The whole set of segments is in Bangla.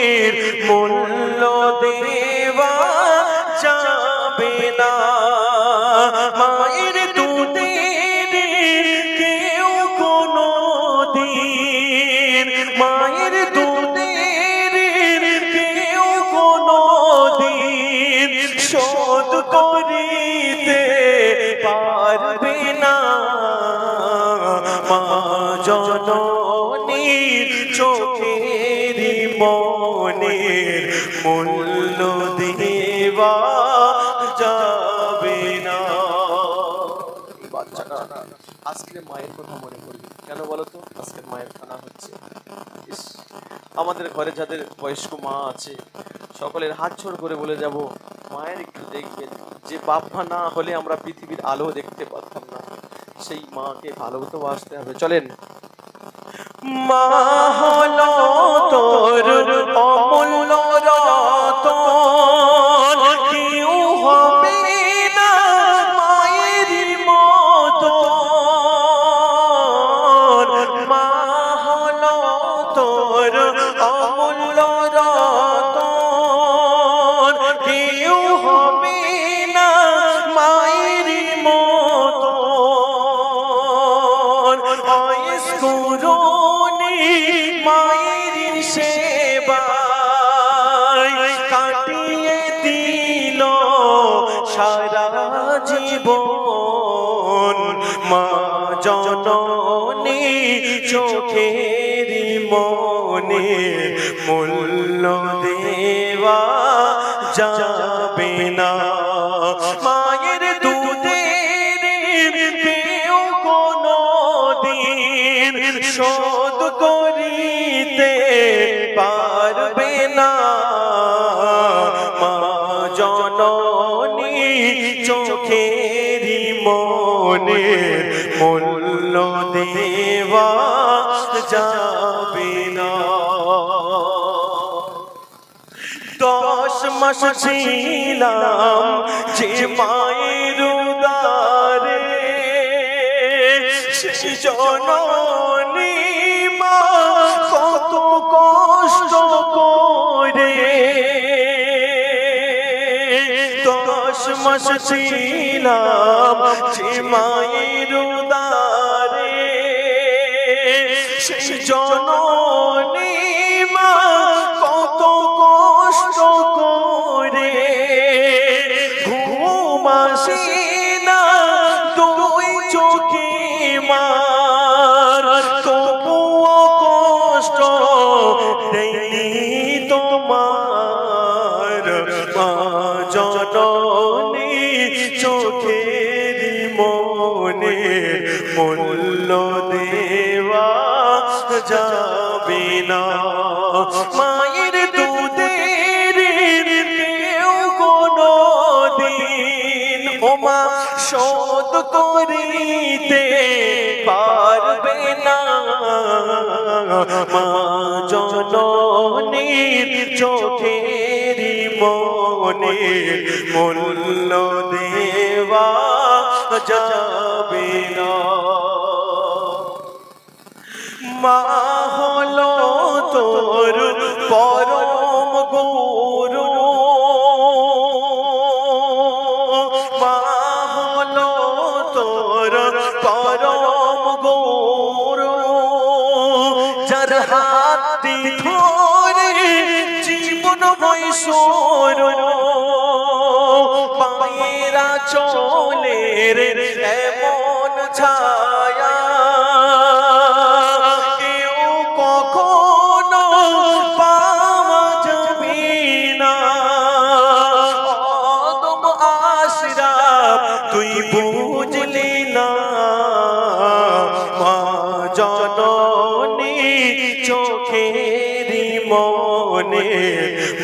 মনের মূল্য দেওয়া যাবে না। মায়ের দুধের কেউ কোনো দিন মায়ের দুধের কেউ কোনো দিন শোধ করিতে পারবে না। মা জননীর চোখের মনের মূল্য দেওয়া যাবে না। বাচ্চাটা আজকে মায়ের কথা মনে করবি কেন বলতো আজকে মায়ের খানা হচ্ছে। আমাদের ঘরে যাদের বয়স্ক মা আছে সকলের হাত ছোড় করে বলে যাব মায়ের একটু দেখবেন। যে বাপমা না হলে আমরা পৃথিবীর আলো দেখতে পারতাম না। সেই মাকে ভালো তো বাসতে হবে। চলেন। মা হলো তোর সারা জীবন মা জননী চোখের মনে মূল্য দেওয়া যাবে না। মনে মূল্য দেওয়া যাবে না। দশ মাস ছিলাম যে মায়ের উদারে সে জননী দশ মাস ছিলাম যে মায়ের সেই জননী মা যাবে না মায়ের দুধের কেউ কোনো দিন ওমা শোধ করিতে পারবে না। মা জননীর চোখের মনে মূল্য দেওয়া যাবে না মা হলো তোর পরম গুরু। মা হলো তোর পরম গুরু। যার হাতি ধরে জীবন বৈশোর পায়েরা চলের এমন ছায়া মনে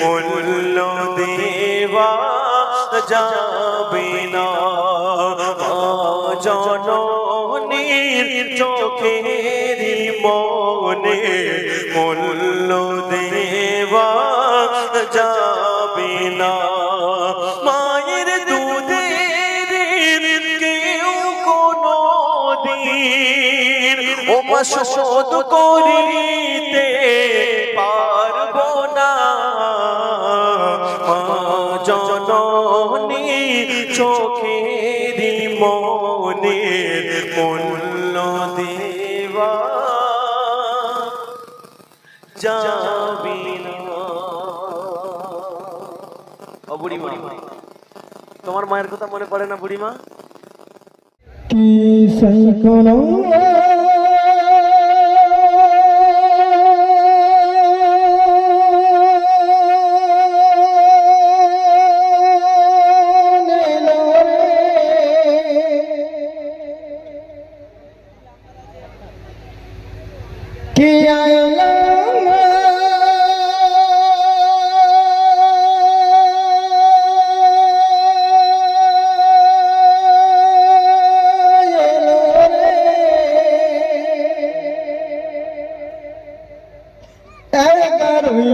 মূল্য দেওয়া যাবে না। জননীর চোখের মনে মূল্য দেওয়া যাবে না। মায়ের দুধের কেউ করিতে পারব না। জননী চোখের মনে মূল্য দেওয়া যাবি তোমার মায়ের কথা মনে পড়ে না বুড়িমা? কি সাইকোনো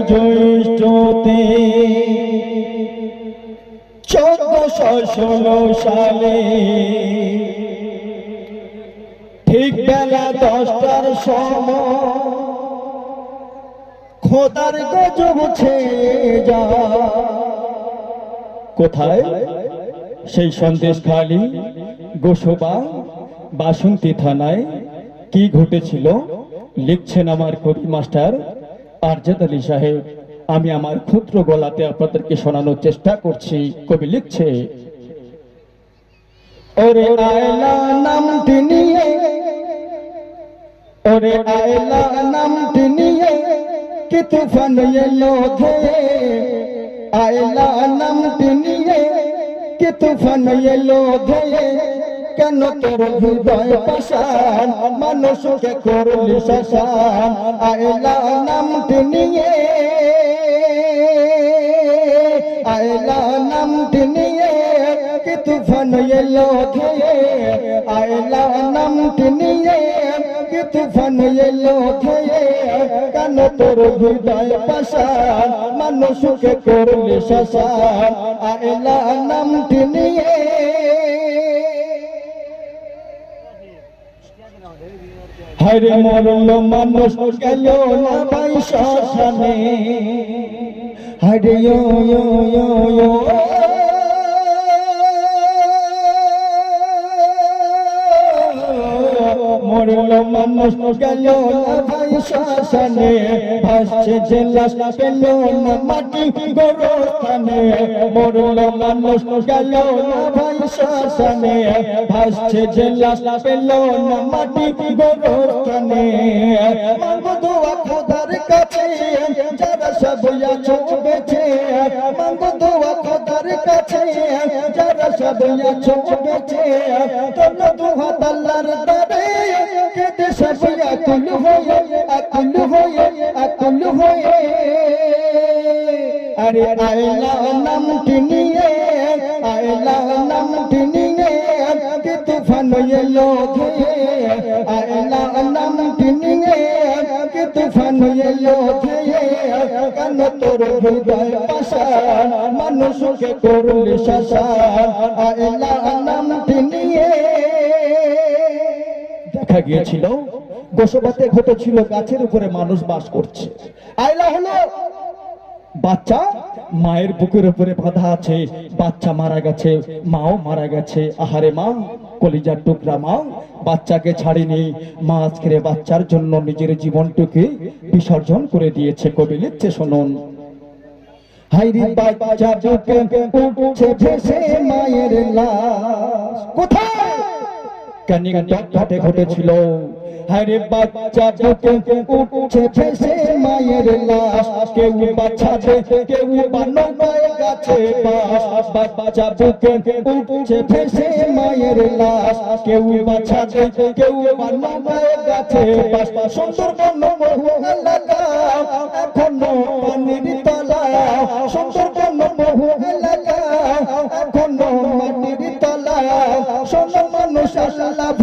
জ্যৈষ্ঠতে চোদ্দশো ষোলো সালে ঠিক বেলা দশটার সময় খোদার গজব যা কোথায়? সেই সন্দেশ খালি, গোসবা, বাসন্তী থানায় কি ঘটেছিল? লিখছেন আমার কবি মাস্টার আরজাদ আলী সাহেব, আমি আমার ক্ষুদ্র গলাতে আপনাদেরকে শোনানোর চেষ্টা করছি। কবি লিখছে, ওরে আয়লা নামটি নিয়ে, ওরে আয়লা নামটি নিয়ে কি তুফান এলো ধেয়ে আয়লা কি তুফান এলো কেন তোর হৃদয় পাশান মানুষকে করলি শাসান আয়লা নামটি নিয়ে, আয়লা নামটি নিয়ে কি তুফান এলো ধেয়ে আয়লা নামটি নিয়ে কি তুফান এলো ধেয়ে কেন তোর হৃদয় পাশান মানুষকে করলি শাসান আয়লা নামটি নিয়ে হরে মরল মানুষ গেল না ভাই শ্মশানে। হরে ইয়ো ইয়ো মরল মানুষ গেল না শ্মশানে ভাসছে লাশ পেল না মাটি গোরস্থানে, মরল মানুষ গেল না ভাই শ্মশানে ভাসছে লাশ পেল না মাটি গোরস্থানে। মাগো দোয়া খোদার কাছে, যারা সব আছো বেঁচে। মাগো দোয়া খোদার কাছে, যারা সব আছো বেঁচে। তোমরা দুহাত আল্লাহর দারে আকুল হয়ে আকুল হয়ে। আরে আয়লা নামটি নিয়ে আয়লা নামটি নিয়ে কে তুফান এলো ধুয়ে আয়লা নামটি নিয়ে কে তুফান এলো ধুয়ে কেন তোর হৃদয় পাশান মানুষকে করলি শাসান। আয়লা নামটি নিয়ে দেখা গিয়েছিল বসবাতে ঘটেছিল, গাছের উপরে মানুষ বাস করছে। আয়লা হলো, বাচ্চা মায়ের বুকের উপরে বাঁধা আছে, বাচ্চা মারা গেছে, মাও মারা গেছে, আহারে মা, কলিজার টুকরা মা, বাচ্চাকে ছাড়েনি, মা আজকের বাচ্চার জন্য নিজের জীবনটুকে বিসর্জন করে দিয়েছে, কবি লিখছে, শুনুন। হাইরি বাচ্চা বুকে উঠছে ভেসে মায়ের লাশ। কোথায়? কানিকা ঘাটে ঘটেছিল হরে বাচ্চা বুকে উঠছে ভেসে মায়ের লাশ কেউ বাচ্চাতে কেউ বানবায় গাছে বাস বাচ্চা বুকে উঠছে ভেসে মায়ের লাশ কেউ বাচ্চাতে কেউ বানবায় গাছে বাস সুন্দরবন বহু এলাকা এখনও পানির তলা সুন্দরবন বহু এলাকা এখনও মাটির তলা শোনো মানুষ আল্লাহ ভুলে বাজবে তুই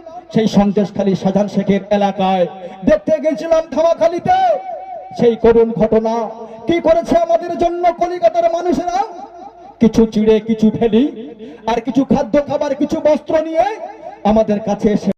সেই সন্দেশখালী সাজান শেখের এলাকায় দেখতে গেছিলাম ধামাখালিতে। সেই করুণ ঘটনা। কি করেছে আমাদের জন্য কলিকাতার মানুষেরা? কিছু চিড়ে, কিছু ফেলি, আর কিছু খাদ্য খাবার, কিছু বস্ত্র নিয়ে আমাদের কাছে এসে